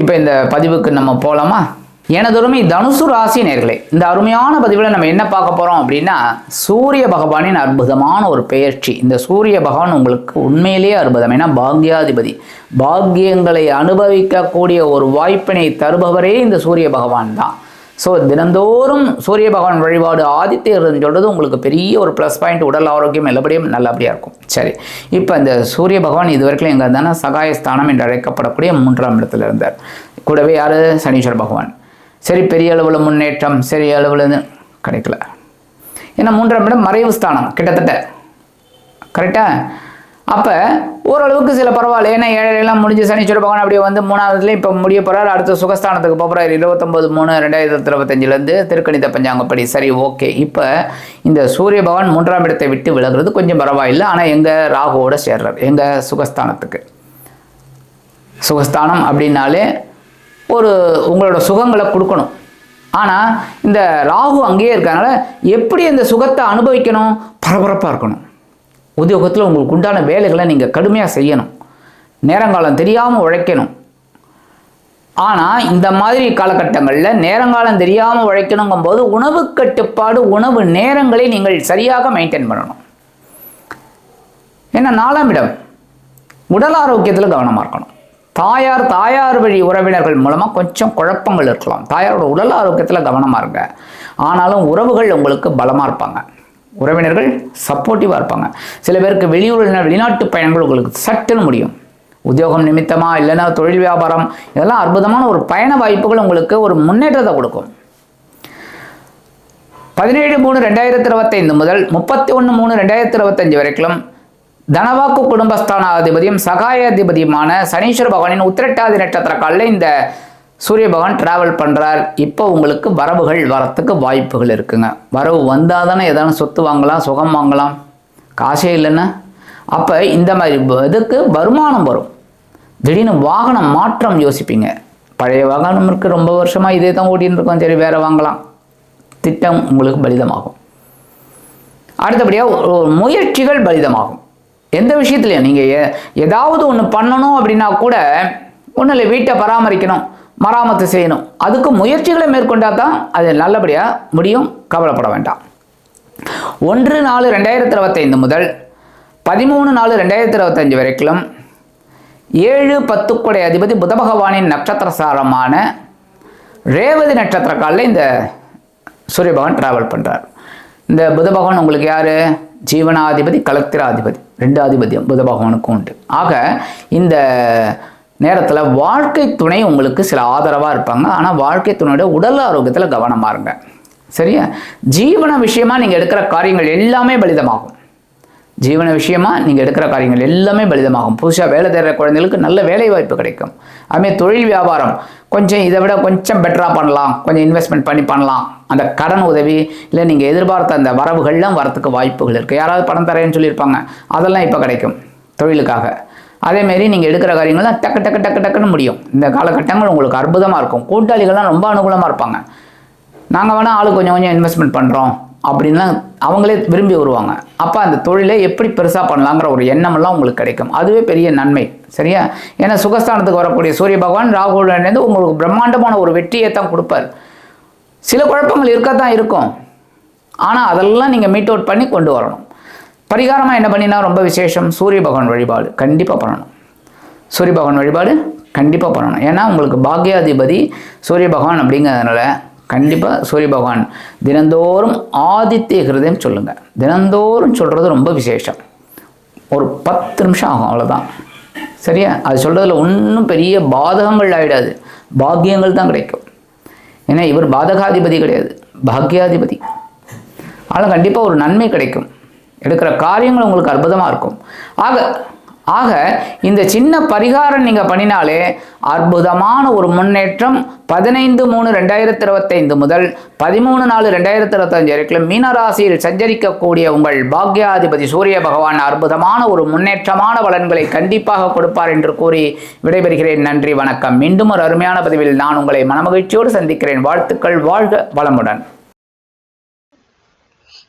இப்போ இந்த பதிவுக்கு நம்ம போகலாமா எனது அருமை தனுசு ராசி நேர்களே இந்த அருமையான பதிவில் நம்ம என்ன பார்க்க போகிறோம் அப்படின்னா சூரிய பகவானின் அற்புதமான ஒரு பெயர்ச்சி. இந்த சூரிய பகவான் உங்களுக்கு உண்மையிலேயே அற்புதம். ஏன்னா பாக்யாதிபதி. பாக்கியங்களை அனுபவிக்கக்கூடிய ஒரு வாய்ப்பினை தருபவரே இந்த சூரிய பகவான் தான். ஸோ தினந்தோறும் சூரிய பகவான் வழிபாடு ஆதித்யர்னு சொல்கிறது உங்களுக்கு பெரிய ஒரு ப்ளஸ் பாயிண்ட் உடல் ஆரோக்கியம் எல்லாபடியும் நல்லபடியாக இருக்கும். சரி. இப்போ இந்த சூரிய பகவான் இது வரைக்கும் எங்கே இருந்தானா சகாயஸ்தானம் என்று அழைக்கப்படக்கூடிய மூன்றாம் இடத்துல இருந்தார். கூடவே யார்? சனீஸ்வர பகவான். சரி பெரிய அளவில் முன்னேற்றம் சரி அளவில் கிடைக்கல. ஏன்னா மூன்றாம் இடம் மறைவு ஸ்தானம் கிட்டத்தட்ட. கரெக்டாக அப்போ ஓரளவுக்கு சில பரவாயில்ல. ஏன்னா ஏழையெல்லாம் முடிஞ்சு சனீஸ்வர பகவான் அப்படியே வந்து மூணாவதுலேயும் இப்போ முடிய போகிறார் அடுத்த சுகஸ்தானத்துக்கு போகிறார் இருபத்தொம்போது மூணு ரெண்டாயிரத்தி இருபத்தஞ்சிலேருந்து திருக்கணித பஞ்சாங்கப்படி. சரி ஓகே. இப்போ இந்த சூரிய பகவான் மூன்றாம் இடத்தை விட்டு விலகிறது கொஞ்சம் பரவாயில்லை. ஆனால் எங்கள் ராகுவோட சேர்றார். எங்கள் சுகஸ்தானத்துக்கு. சுகஸ்தானம் அப்படின்னாலே ஒரு உங்களோட சுகங்களை கொடுக்கணும். ஆனால் இந்த ராகு அங்கேயே இருக்கனால எப்படி அந்த சுகத்தை அனுபவிக்கணும்? பரபரப்பாக இருக்கணும். உத்தியோகத்தில் உங்களுக்கு உண்டான வேலைகளை நீங்கள் கடுமையாக செய்யணும். நேரங்காலம் தெரியாமல் உழைக்கணும். ஆனால் இந்த மாதிரி காலகட்டங்களில் நேரங்காலம் தெரியாமல் உழைக்கணுங்கும்போது உணவு கட்டுப்பாடு உணவு நேரங்களை நீங்கள் சரியாக மெயின்டைன் பண்ணணும். ஏன்னா நாலாம் இடம். உடல் ஆரோக்கியத்தில் கவனமாக இருக்கணும். தாயார் தாயார் வழி உறவினர்கள் மூலமாக கொஞ்சம் குழப்பங்கள் இருக்கலாம். தாயாரோட உடல் ஆரோக்கியத்தில் கவனமாக இருங்க. ஆனாலும் உறவுகள் உங்களுக்கு பலமாக இருப்பாங்க. உறவினர்கள் சப்போர்ட்டிவாக இருப்பாங்க. சில பேருக்கு வெளியூர் வெளிநாட்டு பயணங்கள் உங்களுக்கு சட்டுன்னு முடியும். உத்தியோகம் நிமித்தமா இல்லைன்னா தொழில் வியாபாரம் இதெல்லாம் அற்புதமான ஒரு பயண வாய்ப்புகள் உங்களுக்கு ஒரு முன்னேற்றத்தை கொடுக்கும். பதினேழு மூணு ரெண்டாயிரத்தி இருபத்தைந்து முதல் முப்பத்தி ஒன்று மூணு ரெண்டாயிரத்தி இருபத்தஞ்சு வரைக்கும் தனவாக்கு குடும்பஸ்தானாதிபதியும் சகாயாதிபதியுமான சனீஸ்வர பகவானின் உத்திரட்டாதி நட்சத்திர காலில் இந்த சூரிய பகவான் டிராவல் பண்ணுறார் இப்போ உங்களுக்கு வரவுகள் வரத்துக்கு வாய்ப்புகள் இருக்குங்க. வரவு வந்தால் தானே ஏதாவது சொத்து வாங்கலாம் சுகம் வாங்கலாம். காசே இல்லைன்னா. அப்போ இந்த மாதிரி இதுக்கு வருமானம் வரும். திடீர்னு வாகனம் மாற்றம் யோசிப்பீங்க. பழைய வாகனம் இருக்குது ரொம்ப வருஷமாக இதே தான் ஓட்டின்னு இருக்கோம் சரி வேறு வாங்கலாம். திட்டம் உங்களுக்கு பலிதமாகும். அடுத்தபடியாக ஒரு முயற்சிகள் பலிதமாகும். எந்த விஷயத்துலையும் நீங்கள் எ ஏதாவது ஒன்று பண்ணணும் அப்படின்னா கூட ஒன்றும் இல்லை வீட்டை பராமரிக்கணும். மராமத்து செய்யணும். அதுக்கு முயற்சிகளை மேற்கொண்டால் தான் அது நல்லபடியாக முடியும். கவலைப்பட வேண்டாம். ஒன்று நாலு ரெண்டாயிரத்தி இருபத்தைந்து முதல் பதிமூணு நாலு ரெண்டாயிரத்தி இருபத்தஞ்சு வரைக்கும் ஏழு பத்துக்குடை அதிபதி புத பகவானின் நட்சத்திர சாரமான ரேவதி நட்சத்திர காலில் இந்த சூரிய பகவான் டிராவல் பண்ணுறார் இந்த புத பகவான் உங்களுக்கு யார்? ஜீவனாதிபதி கலத்திராதிபதி. ரெண்டு ஆதிபத்தியம் புத பகவானுக்கும் உண்டு. ஆக இந்த நேரத்தில் வாழ்க்கை துணை உங்களுக்கு சில ஆதரவாக இருப்பாங்க. ஆனால் வாழ்க்கை துணையோட உடல் ஆரோக்கியத்தில் கவனமாக இருங்க. சரியா? ஜீவன விஷயமாக நீங்கள் எடுக்கிற காரியங்கள் எல்லாமே பலிதமாகும். ஜீவன விஷயமாக நீங்கள் எடுக்கிற காரியங்கள் எல்லாமே பலிதமாகும். புதுசாக வேலை தேடுற குழந்தைகளுக்கு நல்ல வேலை வாய்ப்பு கிடைக்கும். அதுமாதிரி தொழில் வியாபாரம் கொஞ்சம் இதை விட கொஞ்சம் பெட்டராக பண்ணலாம். கொஞ்சம் இன்வெஸ்ட்மெண்ட் பண்ணி பண்ணலாம். அந்த கடன் உதவி இல்லை நீங்கள் எதிர்பார்த்த அந்த வரவுகள்லாம் வரத்துக்கு வாய்ப்புகள் இருக்குது யாராவது பணம் தரேன்னு சொல்லியிருப்பாங்க. அதெல்லாம் இப்போ கிடைக்கும் தொழிலுக்காக. அதேமாரி நீங்கள் எடுக்கிற காரியங்கள்லாம் டக்கு டக்கு டக்கு டக்குன்னு முடியும். இந்த காலகட்டங்கள் உங்களுக்கு அற்புதமாக இருக்கும். கூட்டாளிகள்லாம் ரொம்ப அனுகூலமாக இருப்பாங்க. நாங்கள் வேணால் ஆளு கொஞ்சம் கொஞ்சம் இன்வெஸ்ட்மெண்ட் பண்ணுறோம் அப்படின்லாம் அவங்களே விரும்பி வருவாங்க. அப்போ அந்த தொழிலை எப்படி பெருசாக பண்ணலாங்கிற ஒரு எண்ணமெல்லாம் உங்களுக்கு கிடைக்கும். அதுவே பெரிய நன்மை. சரியா? ஏன்னா சுகஸ்தானத்துக்கு வரக்கூடிய சூரிய பகவான் ராகுலேருந்து உங்களுக்கு பிரம்மாண்டமான ஒரு வெற்றியை தான் கொடுப்பார். சில குழப்பங்கள் இருக்கத்தான் இருக்கும். ஆனால் அதெல்லாம் நீங்கள் மீட் அவுட் பண்ணி கொண்டு வரணும். பரிகாரமாக என்ன பண்ணினா ரொம்ப விசேஷம்? சூரிய பகவான் வழிபாடு. கண்டிப்பாக பண்ணணும். சூரிய பகவான் வழிபாடு கண்டிப்பாக பண்ணணும். ஏன்னா உங்களுக்கு பாக்யாதிபதி சூரிய பகவான் அப்படிங்கிறதுனால கண்டிப்பாக சூரிய பகவான் தினந்தோறும் ஆதித்ய ஹிருதயம் சொல்லுங்கள் தினந்தோறும் சொல்கிறது ரொம்ப விசேஷம். ஒரு பத்து நிமிஷம் ஆகும் அவ்வளோதான் சரியா? அது சொல்கிறதுல ஒன்றும் பெரிய பாதகங்கள் ஆகிடாது பாக்கியங்கள் தான் கிடைக்கும். ஏன்னா இவர் பாதகாதிபதி கிடையாது. பாக்யாதிபதி. ஆனால் கண்டிப்பாக ஒரு நன்மை கிடைக்கும். எடுக்கிற காரியங்கள் உங்களுக்கு அற்புதமாக இருக்கும். ஆக ஆக இந்த சின்ன பரிகாரம் நீங்கள் பண்ணினாலே அற்புதமான ஒரு முன்னேற்றம் பதினைந்து மூணு ரெண்டாயிரத்தி இருபத்தைந்து முதல் பதிமூணு நாலு ரெண்டாயிரத்தி இருபத்தஞ்சு வரைக்கும் மீனராசியில் சஞ்சரிக்கக்கூடிய உங்கள் பாக்யாதிபதி சூரிய பகவான் அற்புதமான ஒரு முன்னேற்றமான பலன்களை கண்டிப்பாக கொடுப்பார் என்று கூறி விடைபெறுகிறேன். நன்றி வணக்கம். மீண்டும் ஒரு அருமையான பதிவில் நான் உங்களை மனமகிழ்ச்சியோடு சந்திக்கிறேன். வாழ்த்துக்கள் வாழ்க வளமுடன்.